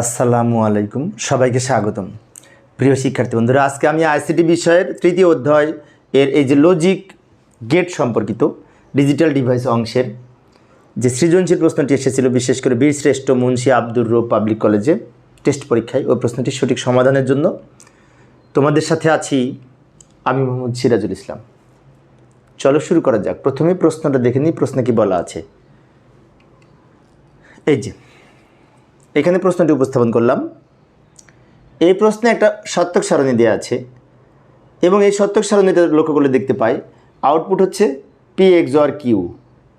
আসসালামু আলাইকুম। সবাইকে স্বাগতম। প্রিয় শিক্ষার্থী বন্ধুরা, আজকে আমি আইসিটি বিষয়ের তৃতীয় অধ্যায় এর এই যে লজিক গেট সম্পর্কিত ডিজিটাল ডিভাইস অংশের যে সৃজনশীল প্রশ্নটি এসেছিল, বিশেষ করে বীরশ্রেষ্ঠ মুন্সি আব্দুর রব পাবলিক কলেজে টেস্ট পরীক্ষায়, ওই প্রশ্নটির সঠিক সমাধানের জন্য তোমাদের সাথে আছি আমি মোহাম্মদ সিরাজুল ইসলাম। চলো শুরু করা যাক। প্রথমে প্রশ্নটা দেখে নিই, প্রশ্নে কি বলা আছে? এই যে এখানে প্রশ্নটি উপস্থাপন করলাম। এই প্রশ্নে একটা সত্যক সারণী দেওয়া আছে এবং এই সত্যক সারণীটা লক্ষ্য করলে দেখতে পাই, আউটপুট হচ্ছে পি এক্স অর কিউ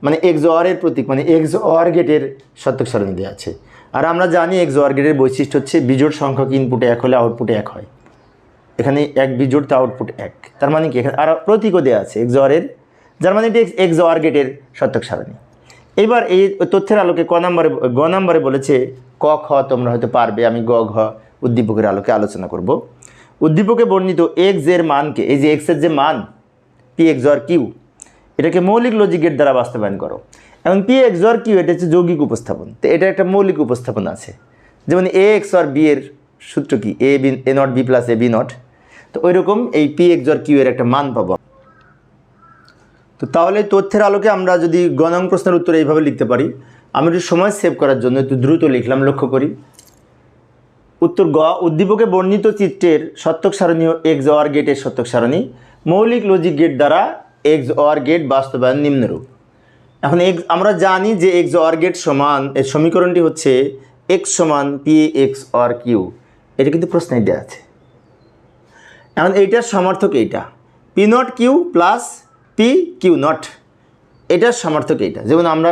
মানে এক্স অরের প্রতীক মানে এক্স অর গেটের সত্যক সারণী দেওয়া আছে। আর আমরা জানি এক্স অর গেটের বৈশিষ্ট্য হচ্ছে বিজোড় সংখ্যক ইনপুটে এক হলে আউটপুটে এক হয়। এখানে এক বিজোড়, তো আউটপুট এক। তার মানে কি? এখানে আর প্রতীকও দেওয়া আছে এক্স অরের যার মানে এটি এক্স অর গেটের সত্যক সারণী। এবার এই তথ্যের আলোকে ক নম্বরে, গ নম্বরে বলেছে ক, খ তোমরা হয়তো পারবে, আমি গ, ঘ উদ্দীপকের আলোকে আলোচনা করব। উদ্দীপকে বর্ণিত এক্সের মানকে, এই যে এক্সের যে মান পি এক্স অর কিউ এটাকে মৌলিক লজিকের দ্বারা বাস্তবায়ন করো। এবং পি এক্স অর কিউ এটা হচ্ছে যৌগিক উপস্থাপন। তো এটা একটা মৌলিক উপস্থাপন আছে। যেমন এ এক্স অর বি এর সূত্র কি? A B A not B plus A B not তো ওই রকম এই পি এক্স অর কিউ এর একটা মান পাবো। তো তাহলে তথ্যের আলোকে আমরা যদি গণাঙ্ক প্রশ্নের উত্তর এইভাবে লিখতে পারি। আমি একটু সময় সেভ করার জন্য একটু দ্রুত লিখলাম, লক্ষ্য করি। উত্তর গ, উদ্দীপকে বর্ণিত চিত্রের সত্যক সারণীয় এক্স অর গেটের সত্যক সারণী। মৌলিক লজিক গেট দ্বারা এক্স অর গেট বাস্তবায়ন নিম্নরূপ। এখন এক্স, আমরা জানি যে এক্স অর গেট সমান, এর সমীকরণটি হচ্ছে এক্স সমান পি এক্স অর কিউ এটা কিন্তু প্রশ্নে দেওয়া আছে। এখন এইটার সমর্থক এইটা। P not Q plus P Q not এটার সমর্থক এইটা। যেমন আমরা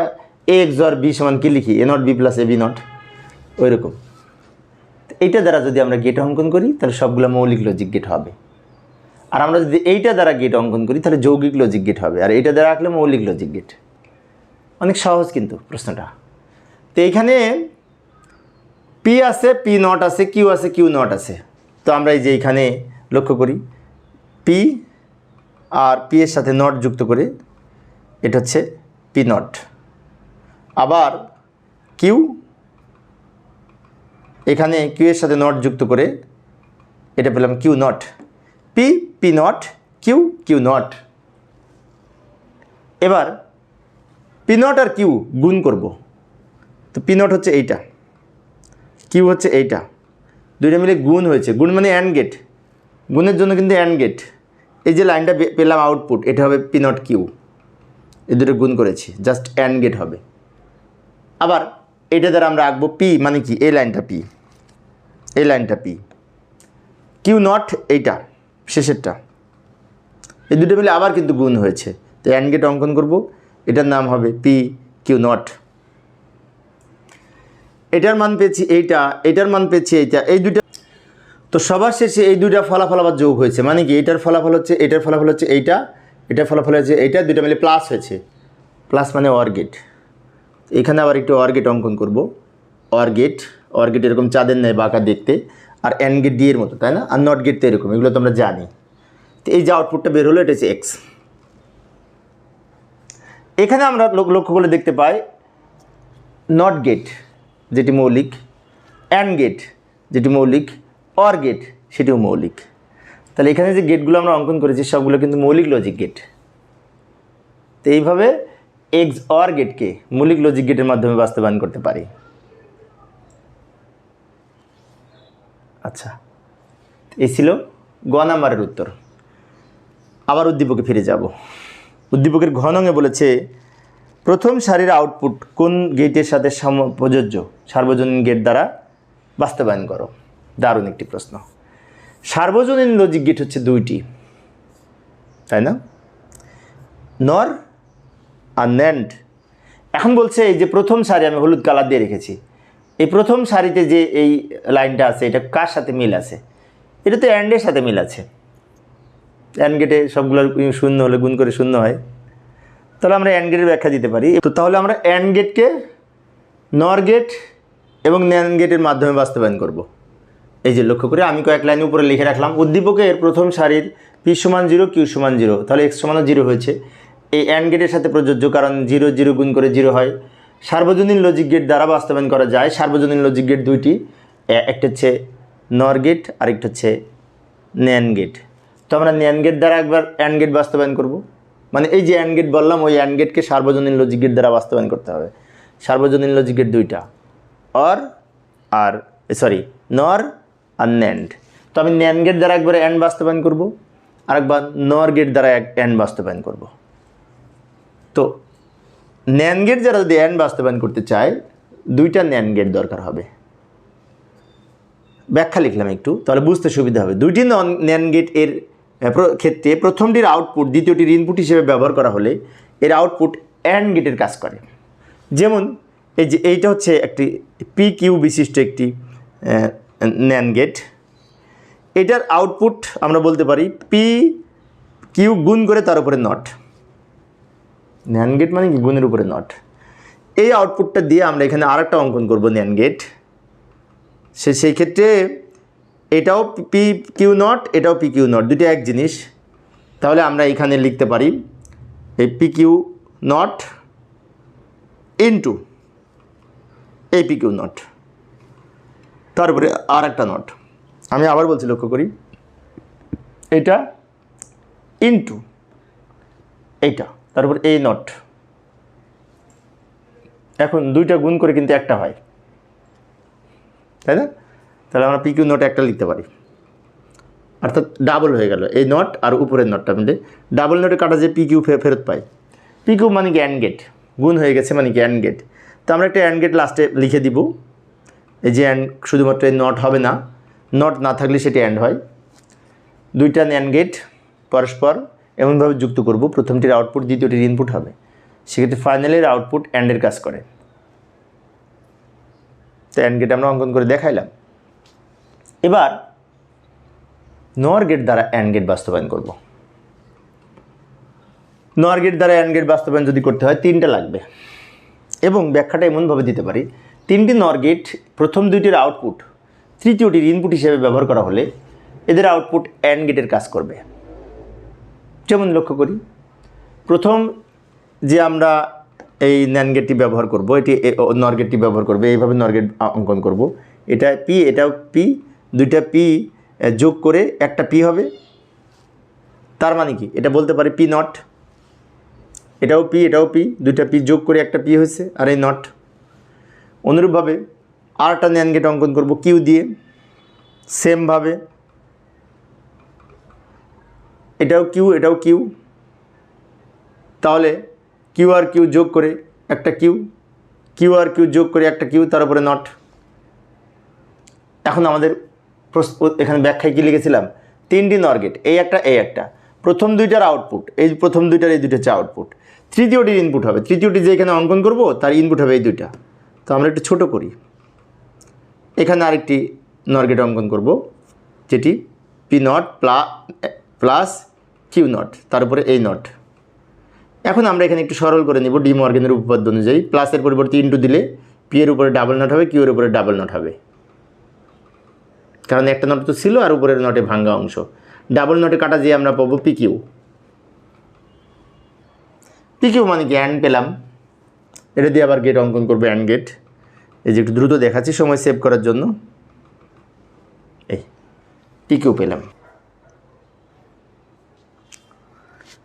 এ এক্স অর বি সমান কি লিখি? A not B plus A B not ওই রকম এইটা দ্বারা যদি আমরা গেট অঙ্কন করি, তাহলে সবগুলো মৌলিক লজিক গেট হবে। আর আমরা যদি এইটা দ্বারা গেট অঙ্কন করি, তাহলে যৌগিক লজিক গেট হবে। আর এইটা দ্বারা আঁকলে মৌলিক লজিক গেট অনেক সহজ কিন্তু প্রশ্নটা। তো এইখানে পি আছে পি নট আছে কিউ আছে কিউ নট আছে। তো আমরা এই যে এইখানে লক্ষ্য করি পি আর পি এর সাথে নট যুক্ত করে, এটা হচ্ছে পি নট আবার কিউ এখানে কিউ এর সাথে নট যুক্ত করে এটা পেলাম Q not P P not Q Q not এবার পি নট আর কিউ গুণ করব। তো পি নট হচ্ছে এইটা। কিউ হচ্ছে এইটা। দুইটা মিলে গুণ হয়েছে। গুণ মানে অ্যান্ড গেট গুণের জন্য কিন্তু অ্যান্ড গেট এই যে লাইনটা পেলাম আউটপুট এটা হবে পি নট কিউ এই দুটো গুণ করেছি। জাস্ট অ্যান্ড গেট হবে। আবার এটা দ্বারা আমরা আঁকবো পি মানে কি? এই লাইনটা পি। এই লাইনটা পি। কিউ নট এইটা, শেষেরটা। এই দুটো মিলে আবার কিন্তু গুণ হয়েছে। তো অ্যান্ড গেট অঙ্কন করব। এটার নাম হবে পি কিউ নট। এটার মান পেয়েছি এইটা, এটার মান পেয়েছি এইটা, এই দুইটা। তো সবার শেষে এই দুইটা ফলাফল আবার যোগ হয়েছে। মানে কি? এটার ফলাফল হচ্ছে, এটার ফলাফল হচ্ছে এইটা, এটার ফলাফল হচ্ছে এইটা, দুইটা মিলে প্লাস হয়েছে। প্লাস মানে অর গেট এখানে আবার একটু অর গেট অঙ্কন করব। অর গেট অর গেট এরকম চাঁদের নেয় বাঁকা দেখতে, আর এন গেট ডি এর মতো, তাই না? আর নট গেট তো এরকম, এগুলো তো আমরা জানি। তো এই যে আউটপুটটা বের হলো, এটা হচ্ছে এক্স এখানে আমরা লোক- লক্ষ্য করে দেখতে পাই নট গেট যেটি মৌলিক অ্যান্ড গেট যেটি মৌলিক অর গেট সেটিও মৌলিক। তাহলে এখানে যে গেটগুলো আমরা অঙ্কন করেছি, সবগুলো কিন্তু মৌলিক লজিক গেট তো এইভাবে এক্স অর গেটকে মৌলিক লজিক গেটের মাধ্যমে বাস্তবায়ন করতে পারি। আচ্ছা এই ছিল গ নাম্বারের উত্তর। আবার উদ্দীপকে ফিরে যাব। উদ্দীপকের ঘনঙে বলেছে, প্রথম সারির আউটপুট কোন গেটের সাথে প্রযোজ্য সার্বজনীন গেট দ্বারা বাস্তবায়ন করো। দারুণ একটি প্রশ্ন। সার্বজনীন লজিক গেট হচ্ছে দুইটি, তাই না? নর আর ন্যান্ড এখন বলছে এই যে প্রথম সারি আমি হলুদ কালার দিয়ে রেখেছি। এই প্রথম শাড়িতে যে এই লাইনটা আছে, এটা কার সাথে মিল আছে? এটা তো অ্যান্ডের সাথে মিল আছে। অ্যান্ড গেটে সবগুলো শূন্য হলে গুণ করে শূন্য হয়। তাহলে আমরা অ্যান্ড গেটের ব্যাখ্যা দিতে পারি। তো তাহলে আমরা অ্যান্ড গেটকে নর গেট এবং ন্যান গেটের মাধ্যমে বাস্তবায়ন করব। এই যে লক্ষ্য করে আমি কয়েক লাইন উপরে লিখে রাখলাম, উদ্দীপকের প্রথম সারির পি সমান জিরো কিউ সমান জিরো তাহলে এক্স সমানও জিরো হয়েছে। এই অ্যান্ড গেটের সাথে প্রযোজ্য, কারণ জিরো জিরো গুণ করে জিরো হয়। সার্বজনীন লজিক গেট দ্বারা বাস্তবায়ন করা যায়। সার্বজনীন লজিক গেট দুইটি একটা হচ্ছে নর গেট আরেকটা হচ্ছে ন্যান গেট তো আমরা ন্যান গেট দ্বারা একবার অ্যান্ড গেট বাস্তবায়ন করব। মানে এই যে অ্যান্ড গেট বললাম, ওই অ্যান্ড গেটকে সার্বজনীন লজিক গেট দ্বারা বাস্তবায়ন করতে হবে। সার্বজনীন লজিক গেট দুইটা অর আর সরি নর আর ন্যান্ড তো আমি ন্যান গেট দ্বারা একবার অ্যান্ড বাস্তবায়ন করব, আরেকবার নর গেট দ্বারা এক অ্যান্ড বাস্তবায়ন করব। তো ন্যান গেট যারা যদি অ্যান্ড বাস্তবায়ন করতে চায়, দুইটা ন্যান গেট দরকার হবে। ব্যাখ্যা লিখলাম একটু, তাহলে বুঝতে সুবিধা হবে। দুইটি নন ন্যান গেটের ক্ষেত্রে প্রথমটির আউটপুট দ্বিতীয়টির ইনপুট হিসেবে ব্যবহার করা হলে এর আউটপুট অ্যান্ড গেটের কাজ করে। যেমন এই যে এইটা হচ্ছে একটি পি কিউ বিশিষ্ট একটি ন্যান গেট এটার আউটপুট আমরা বলতে পারি পি কিউ গুণ করে তার উপরে নট। ন্যান গেট মানে কি? গুণের উপরে নট এই আউটপুটটা দিয়ে আমরা এখানে আরেকটা অঙ্কন করব ন্যান গেট সে, সেই ক্ষেত্রে এটাও পি কিউ নট এটাও পি কিউ নট দুটো এক জিনিস। তাহলে আমরা এখানে লিখতে পারি এই পি কিউ নট ইন্টু এই পি কিউ নট তারপরে আর একটা নট আমি আবার বলছি, লক্ষ্য করি। এটা ইন্টু এইটা। তারপর এই নট এখন দুইটা গুণ করে কিন্তু একটা হয়। তাই না? তাহলে আমরা পিকিউ নোট একটা লিখতে পারি। অর্থাৎ ডাবল হয়ে গেল। এই নট আর উপরের নটটা মিলে ডাবল নটে কাটা যে পিকিউ ফেরত পাই পিকিউ মানে কি অ্যান্ড গেট গুণ হয়ে গেছে মানে কি অ্যান্ড গেট তো আমরা একটা অ্যান্ড গেট লাস্টে লিখে দিব। এই যে অ্যান্ড শুধুমাত্র এই নট হবে না। নট না থাকলে সেটি অ্যান্ড হয়। দুইটা ন্যান গেট পরস্পর এমনভাবে যুক্ত করব, প্রথমটির আউটপুট দ্বিতীয়টির ইনপুট হবে। সেক্ষেত্রে ফাইনালের আউটপুট অ্যান্ডের কাজ করে। তো অ্যান্ড গেট আমরা অঙ্কন করে দেখাইলাম। এবার নর গেট দ্বারা অ্যান্ড গেট বাস্তবায়ন করব। নর গেট দ্বারা অ্যান্ড গেট বাস্তবায়ন যদি করতে হয়, তিনটা লাগবে। এবং ব্যাখ্যাটা এমনভাবে দিতে পারি, তিনটি নর গেট প্রথম দুইটির আউটপুট তৃতীয়টির ইনপুট হিসেবে ব্যবহার করা হলে, এদের আউটপুট অ্যান্ড গেটের কাজ করবে। যেমন লক্ষ্য করি, প্রথম যে আমরা এই ন্যান গেটটি ব্যবহার করব, এটি নর গেটটি ব্যবহার করবে, এইভাবে নর গেট অঙ্কন করব। এটা পি এটাও পি দুইটা পি যোগ করে একটা পি হবে। তার মানে কি? এটা বলতে পারি পি নট এটাও পি এটাও পি দুইটা পি যোগ করে একটা পি হয়েছে, আর এই নট অনুরূপভাবে আরটা ন্যান গেট অঙ্কন করব কিউ দিয়ে। সেমভাবে এটাও কিউ এটাও কিউ। তাহলে কিউ আর কিউ যোগ করে একটা কিউ কিউ আর কিউ যোগ করে একটা কিউ, তার উপরে নট। এখন আমাদের এখানে ব্যাখ্যায় কী লিখেছিলাম? তিনটি নরগেট এই একটা এই একটা। প্রথম দুইটার আউটপুট এই প্রথম দুইটার, এই দুইটা হচ্ছে আউটপুট তৃতীয়টির ইনপুট হবে, তৃতীয়টি যে এখানে অঙ্কন করব, তার ইনপুট হবে এই দুইটা। তো আমরা একটু ছোট করি। এখানে আরেকটি নরগেট অঙ্কন করব, যেটি পি নট প্লা প্লাস কিউ নট, তার উপরে এই নট। এখন আমরা এখানে একটু সরল করে নিব ডি মর্গেনের উপপাদ্য অনুযায়ী। প্লাসের পরিবর্তে ইন্টু দিলে পি এর উপরে ডাবল নট হবে, কিউ এর উপরে ডাবল নট হবে। কারণ একটা নট তো ছিল আর উপরের নটে ভাঙ্গা অংশ। ডাবল নটে কাটা দিয়ে আমরা পাবো পি কিউ। পি কিউ মানে কি? অ্যান্ড পেলাম। এটা দিয়ে আবার গেট অঙ্কন করব, অ্যান্ড গেট এই যে একটু দ্রুত দেখাচ্ছি, সময় সেভ করার জন্য। এই, পি কিউ পেলাম।